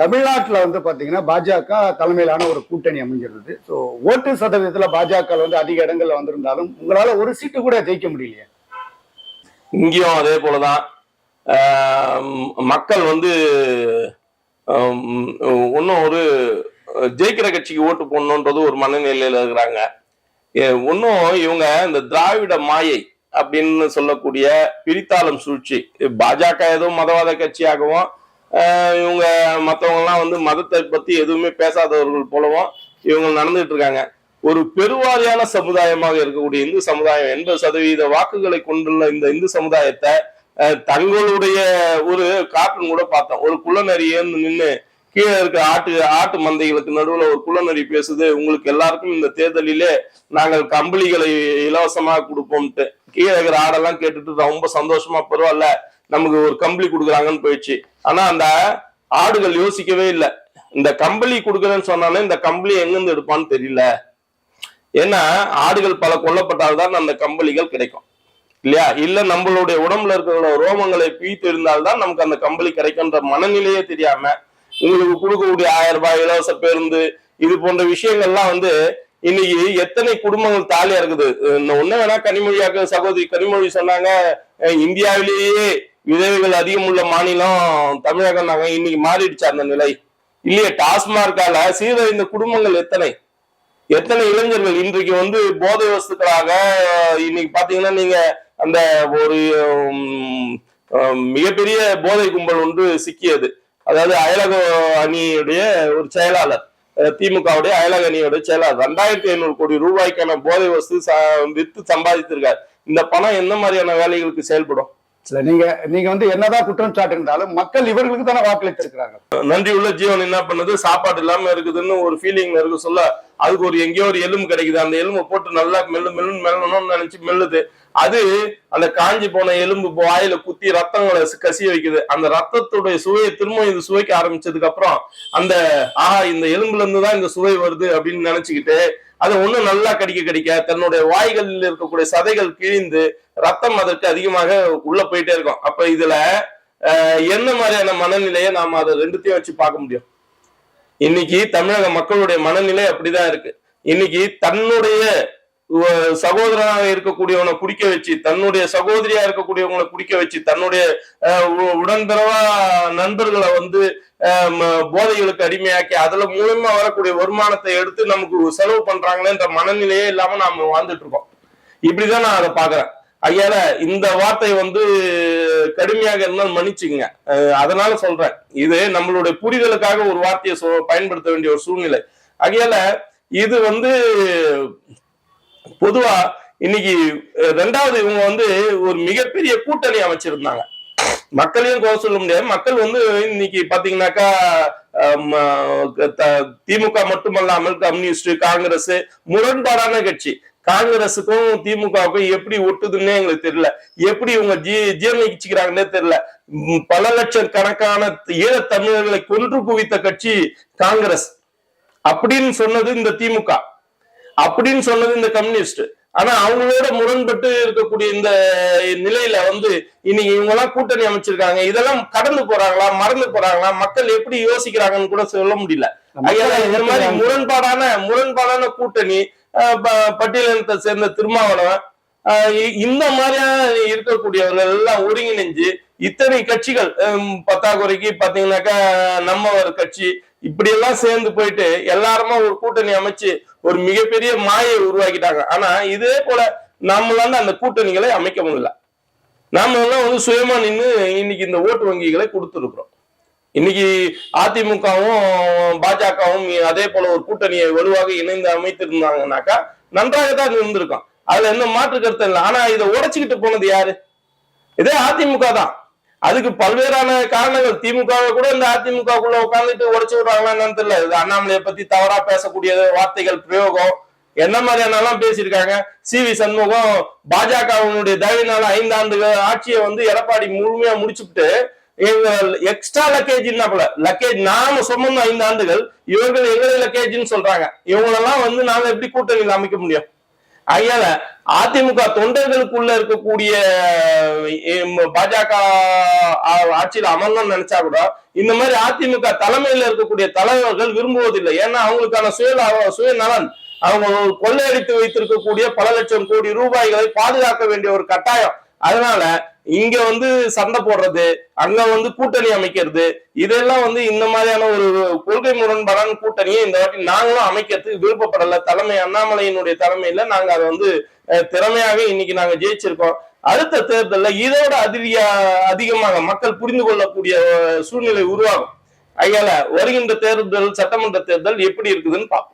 தமிழ்நாட்டில் வந்து பார்த்தீங்கன்னா பாஜக தலைமையிலான ஒரு கூட்டணி அமைஞ்சிருந்தது. ஸோ ஓட்டு சதவீதத்தில் பாஜக வந்து அதிக இடங்கள்ல வந்திருந்தாலும் உங்களால் ஒரு சீட்டு கூட ஜெயிக்க முடியலையே. இங்கேயும் அதே போலதான். மக்கள் வந்து ஒன்றும் ஒரு ஜெயிக்கிற கட்சிக்கு ஓட்டு போடணுன்றது ஒரு மனநிலையில் இருக்கிறாங்க. ஒன்றும் இவங்க இந்த திராவிட மாயை அப்படின்னு சொல்லக்கூடிய பிரித்தாளும் சூழ்ச்சி பாஜக ஏதோ மதவாத கட்சியாகவும் இவங்க மற்றவங்கலாம் வந்து மதத்தை பத்தி எதுவுமே பேசாதவர்கள் போலவும் இவங்க நடந்துட்டு இருக்காங்க ஒரு பெருவாரியான சமுதாயமாக இருக்கக்கூடிய இந்து சமுதாயம் எண்பது சதவீத வாக்குகளை கொண்டுள்ள இந்த இந்து சமுதாயத்தை தங்களுடைய ஒரு கார்ட்டூன் கூட பார்த்தோம். ஒரு குள்ளநரியே நின்று கீழே இருக்க ஆட்டு ஆட்டு மந்தைகளுக்கு நடுவில் ஒரு குள்ளநரி பேசுது. உங்களுக்கு எல்லாருக்கும் இந்த தேர்தலிலே நாங்கள் கம்பளிகளை இலவசமாக கொடுப்போம்ட்டு கீழே இருக்கிற ஆடெல்லாம் கேட்டுட்டு ரொம்ப சந்தோஷமா பரவாயில்ல. நமக்கு ஒரு கம்பளி கொடுக்குறாங்கன்னு போயிடுச்சு. ஆனா அந்த ஆடுகள் யோசிக்கவே இல்லை. இந்த கம்பளி கொடுக்குறேன்னு சொன்னாலே இந்த கம்பளி எங்கிருந்து எடுப்பான்னு தெரியல. ஏன்னா ஆடுகள் பல கொல்லப்பட்டால்தான் அந்த கம்பளிகள் கிடைக்கும். இல்லையா? இல்ல நம்மளுடைய உடம்புல இருக்கிற ரோமங்களை பீத்து இருந்தால்தான் நமக்கு அந்த கம்பளி கிடைக்கும்ன்ற மனநிலையே தெரியாம உங்களுக்கு கொடுக்கக்கூடிய ஆயிரம் ரூபாய் இலவச பேருந்து இது போன்ற விஷயங்கள்லாம் வந்து இன்னைக்கு எத்தனை குடும்பங்கள் தாலியா இருக்குது. இன்னும் ஒண்ணு வேணா கனிமொழியாக்க சகோதரி கனிமொழி சொன்னாங்க இந்தியாவிலேயே விதவைகள் அதிகம் உள்ள மாநிலம் தமிழகம் நாங்க இன்னைக்கு மாறிடுச்சு அந்த நிலை. இல்லையே டாஸ்மார்க்கால சீரழிந்த குடும்பங்கள் எத்தனை? எத்தனை இளைஞர்கள் இன்றைக்கு வந்து போதை வஸ்துக்களாக இன்னைக்கு பாத்தீங்கன்னா நீங்க அந்த ஒரு மிகப்பெரிய போதை கும்பல் ஒன்று சிக்கியது. அதாவது அயலக அணியுடைய ஒரு செயலாளர் திமுகவுடைய அயலக அணியோட செயலாளர். ரெண்டாயிரத்தி ஐநூறு கோடி ரூபாய்க்கான போதை வஸ்து ச- வித்து சம்பாதித்திருக்காரு. இந்த பணம் எந்த மாதிரியான வேலைகளுக்கு செயல்படும்? நீங்க நீங்க வந்து என்னதான் குற்றம் சாட்டிருந்தாலும் மக்கள் இவர்களுக்கு தானே வாக்களித்திருக்கிறாங்க நன்றி உள்ள ஜீவன் என்ன பண்ணுது? சாப்பாடு இல்லாம இருக்குதுன்னு ஒரு ஃபீலிங்ல இருக்கு சொல்ல அதுக்கு ஒரு எங்கேயோ ஒரு எலும்பு கிடைக்குது. அந்த எலும்பை போட்டு நல்லா மெல்லு மெல்லு மெல்லணும்னு நினைச்சு மெல்லுது. அது அந்த காஞ்சி போன எலும்பு வாயில குத்தி ரத்தங்களை கசிய வைக்குது. அந்த ரத்தத்துடைய சுவையை திரும்ப இது சுவைக்க ஆரம்பிச்சதுக்கு அப்புறம் அந்த ஆஹா இந்த எலும்புல இருந்து தான் இந்த சுவை வருது அப்படின்னு நினைச்சுக்கிட்டு அதை ஒண்ணும் நல்லா கடிக்க கடிக்க தன்னுடைய வாய்களில் இருக்கக்கூடிய சதைகள் கிழிந்து ரத்தம் அதற்கு அதிகமாக உள்ள போயிட்டே இருக்கும். அப்ப இதுல என்ன மாதிரியான மனநிலையை நாம அதை ரெண்டுத்தையும் வச்சு பார்க்க முடியும். இன்னைக்கு தமிழக மக்களுடைய மனநிலை அப்படிதான் இருக்கு. இன்னைக்கு தன்னுடைய சகோதரனாக இருக்கக்கூடியவனை குடிக்க வச்சு தன்னுடைய சகோதரியா இருக்கக்கூடியவங்களை குடிக்க வச்சு தன்னுடைய அஹ், உடன்பிறவா நண்பர்களை வந்து போதைகளுக்கு அடிமையாக்கி அதுல மூலமா வரக்கூடிய வருமானத்தை எடுத்து நமக்கு செலவு பண்றாங்களேன்ற மனநிலையே இல்லாம நாம வாழ்ந்துட்டு இருக்கோம். இப்படிதான் நான் அதை பாக்குறேன். ஐயால இந்த வார்த்தை வந்து கடுமையாக இருந்தால் மன்னிச்சுங்க அதனால சொல்றேன். இது நம்மளுடைய புரிதலுக்காக ஒரு வார்த்தையை பயன்படுத்த வேண்டிய ஒரு சூழ்நிலை. ஆகையால இது வந்து பொதுவா இன்னைக்கு ரெண்டாவது இவங்க வந்து ஒரு மிகப்பெரிய கூட்டணி அமைச்சிருந்தாங்க. மக்களையும் குறை சொல்ல முடியாது. மக்கள் வந்து இன்னைக்கு பாத்தீங்கன்னாக்கா த- திமுக மட்டுமல்லாமல் கம்யூனிஸ்ட் காங்கிரஸ் முரண்பாடான கட்சி. காங்கிரஸுக்கும் திமுகவுக்கும் எப்படி ஒட்டுதுன்னே எங்களுக்கு தெரியல. எப்படி இவங்க ஜீ ஜீர்ணிச்சுக்கிறாங்கன்னே தெரியல. பல லட்சம் கணக்கான ஈழ தமிழர்களை கொன்று குவித்த கட்சி காங்கிரஸ். அப்படின்னு சொன்னது இந்த திமுக. அப்படின்னு சொன்னது இந்த கம்யூனிஸ்ட். ஆனா அவங்களோட முரண்பட்டு இருக்கக்கூடிய இந்த நிலையில வந்து இன்னைக்கு இவங்க எல்லாம் கூட்டணி அமைச்சிருக்காங்க. இதெல்லாம் கடந்து போறாங்களா மறந்து போறாங்களா? மக்கள் எப்படி யோசிக்கிறாங்கன்னு கூட சொல்ல முடியல. இந்த மாதிரி முரண்பாடான முரண்பாடான கூட்டணி பட்டியலினத்தை சேர்ந்த திருமாவளவன் இந்த மாதிரியான இருக்கக்கூடியவர்கள் எல்லாம் ஒருங்கிணைஞ்சு இத்தனை கட்சிகள் பத்தாக்குறைக்கு பாத்தீங்கன்னாக்கா நம்ம ஒரு கட்சி இப்படி எல்லாம் சேர்ந்து போயிட்டு எல்லாருமா ஒரு கூட்டணி அமைச்சு ஒரு மிகப்பெரிய மாயை உருவாக்கிட்டாங்க. ஆனா இதே போல நம்மளால அந்த கூட்டணிகளை அமைக்க முடியல. நாம எல்லாம் வந்து சுயமா நின்று இன்னைக்கு இந்த ஓட்டு வங்கிகளை கொடுத்துருக்குறோம். இன்னைக்கு அதிமுகவும் பாஜகவும் அதே போல ஒரு கூட்டணியை வலுவாக இணைந்து அமைத்திருந்தாங்கனாக்கா நன்றாக தான் இருந்திருக்கும். அதுல எந்த மாற்று கருத்து இல்லை. ஆனா இதை உடைச்சுக்கிட்டு போனது யாரு? இதே அதிமுக தான். அதுக்கு பல்வேறான காரணங்கள். திமுக கூட இந்த அதிமுகக்குள்ள உட்காந்துட்டு உடச்சு விடுறாங்களா என்னன்னு தெரியல. இது அண்ணாமலையை பத்தி தவறா பேசக்கூடிய வார்த்தைகள் பிரயோகம் என்ன மாதிரியானலாம் பேசியிருக்காங்க. சி வி சண்முகம் பாஜகவினுடைய தயவினால ஐந்தாண்டு ஆட்சியை வந்து எடப்பாடி முழுமையா முடிச்சுட்டு எக்ஸ்ட்ரா லக்கேஜ் போல லக்கேஜ் நாம சுமந்த ஐந்து ஆண்டுகள் இவர்கள் எங்களை லக்கேஜ்னு சொல்றாங்க. இவங்களெல்லாம் வந்து நாங்க எப்படி கூட்டணியில் அமைக்க முடியும்? அதனால அதிமுக தொண்டர்களுக்குள்ள இருக்கக்கூடிய பாஜக ஆட்சியில் ஆட்சியில அமரணும்னு நினைச்சா கூட இந்த மாதிரி அதிமுக தலைமையில இருக்கக்கூடிய தலைவர்கள் விரும்புவதில்லை. ஏன்னா அவங்களுக்கான சுய சுயநலன் அவங்க கொள்ளையடித்து வைத்திருக்கக்கூடிய பல லட்சம் கோடி ரூபாய்களை பாதுகாக்க வேண்டிய ஒரு கட்டாயம். அதனால இங்க வந்து சண்டை போடுறது அங்க வந்து கூட்டணி அமைக்கிறது இதெல்லாம் வந்து இந்த மாதிரியான ஒரு கொள்கை முரண்பாடான கூட்டணியை இந்த வாட்டி நாங்களும் அமைக்கிறதுக்கு விருப்பப்படல. தலைமை அண்ணாமலையினுடைய தலைமையில நாங்க அதை வந்து திறமையாக இன்னைக்கு நாங்க ஜெயிச்சிருக்கோம். அடுத்த தேர்தலில் இதோட அதிக அதிகமாக மக்கள் புரிந்து கொள்ளக்கூடிய சூழ்நிலை உருவாகும். ஐயால வருகின்ற தேர்தல் சட்டமன்ற தேர்தல் எப்படி இருக்குதுன்னு பார்ப்போம்